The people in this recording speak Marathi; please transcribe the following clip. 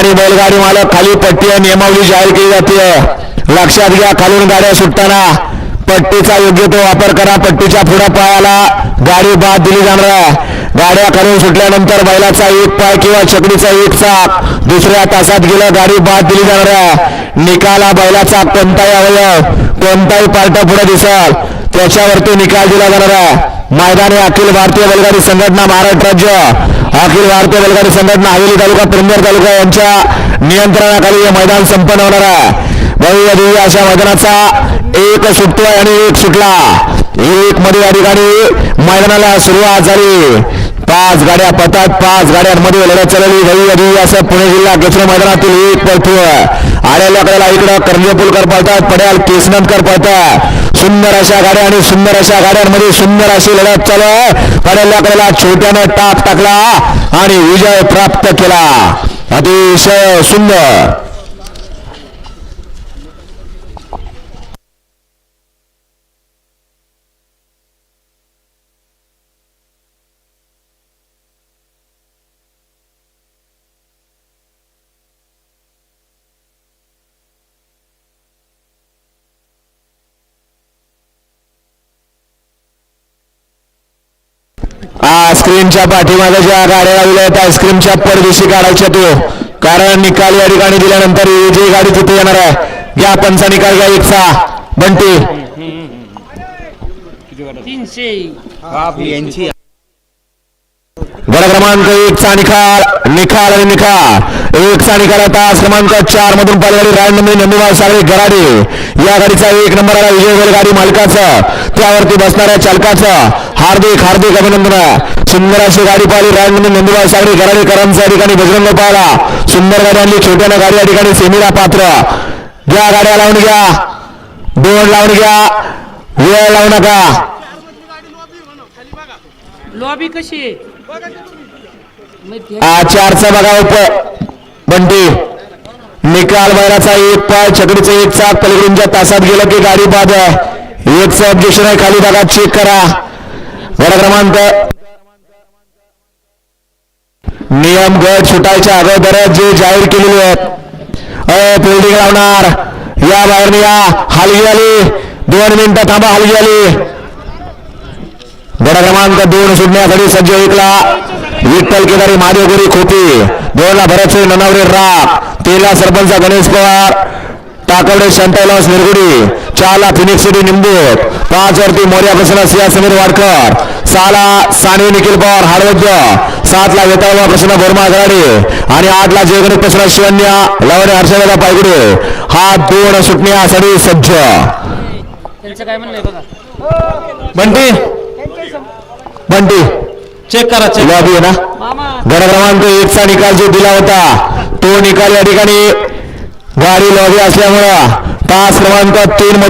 आणि बैलगाडी मालक खाली पट्टी नियमावली जाहीर केली जाते लक्षात घ्या खालून गाड्या सुटताना। पट्टीचा योग्य तो वापर करा पट्टीच्या पुढं पायाला गाडी बाद दिली जाणार आहे. गाड्या खालून सुटल्यानंतर बैलाचा एक पाय किंवा चकडीचा एक चाक दुसऱ्या तासात गेलं गाडी बाद दिली जाणार आहे. निकाला बैलाचा कोणताही अवयव कोणताही पार्ट पुढे दिसल त्याच्यावरती निकाल दिला जाणार आहे. मैदानी अखिल भारतीय बैलगाडी संघटना महाराष्ट्र राज्य अखिल भारतीय बैलगाडी संघटना हवेली तालुका प्रंदर तालुका यांच्या नियंत्रणाखाली हे मैदान संपन्न होणार आहे. भव्य दिव्य अशा मैदानाचा एक सुटतोय आणि एक सुटला. एक मध्ये या ठिकाणी मैदानाला सुरुवात झाली. पाच गाड्या पतात पाच गाड्यांमध्ये लढत चालली. रवी दिव्य असं पुणे जिल्हा केसरी मैदानातील एक पळतोय. आड्याला कडेला इकडं कर्जपुलकर पळतात पड्याल केसनंदकर पळतात. सुंदर अशा गाड्या आणि सुंदर अशा गाड्यांमध्ये सुंदर अशी लढत चालू आहे. पड्याल्या कडेला छोट्यानं टाप टाकला आणि विजय प्राप्त केला. अतिशय सुंदर. आईस्क्रीमच्या पाठीमागे ज्या गाड्या लावल्या आहेत आईस्क्रीमच्या परदेशी काढायच्या तो. कारण निकाल या ठिकाणी दिल्यानंतर विजयी गाडी तिथे येणार आहे घ्या पंचा निकाल घ्या एकचा. बंटी. तीनशे. गड क्रमांक एकचा निकाल निकाल आणि निकाल एकचा निकाल आहे तास क्रमांक चार मधून पालगाडी रायनंदी नंदुबार सागरे गराडे. या गाडीचा एक नंबर आला विजय बैलगाडी मालकाचं. त्यावरती बसणाऱ्या चालकाचं हार्दिक हार्दिक अभिनंदन. सुंदर अशी गाडी पाहिली रायनंदी नंदुबार सागरे गराडेकरांचा ठिकाणी बजरंग पाहिला सुंदर गाडी आणली छोट्यानं गाडी या ठिकाणी सेमीला पात्र. घ्या गाड्या लावून घ्या. दोन लावून घ्या. वेळ लावू नका. लॉबी कशी चारचा बघा उप. बंटी. निकाल बैराचा एक पाय छकडीचं एक चाक पलीकडूनच्या तासात गेलं की गाडी बाद. आहे एकचं ऑब्जेक्शन आहे खाली बघा चेक करा. वडा क्रमांक. नियम गट सुटायच्या अगोदर जे जाहीर केलेले आहेत. अ फिल्डिंग लावणार. या बाहेर या हलगी आली. दोन मिनिटं थांबा हलगी आली. गड क्रमांक दोन सुटण्यासाठी सज्ज ऐकला विठ्ठल. केदारी महादेव गोरी खोटी दोनला भरतसिंह ननावरे राग तेला सरपंच गणेश पवार. टाकवडे शांताविलास निरगुडी. चारला फिनिक्स सिटी निंबूत पाच वरती मोर्या प्रसन्न सिया समीर वाडकर. सहाला सानवी निखिल पवार हाडवद्य. सातला वेताळवा प्रसन्न बोरमा गराडे आणि आठला जयगणित प्रसन्न शिवन्या लवणे हर्षवेला पायगुडे. हा दोन सुटण्यासाठी सज्ज. बंटी? बंटी चेक करा चेक लॉबी आहे ना? मामा. गड क्रमांक एकचा निकाल जो दिला होता तो निकाल या ठिकाणी गाडी लॉबी असल्यामुळं तास क्रमांक तीन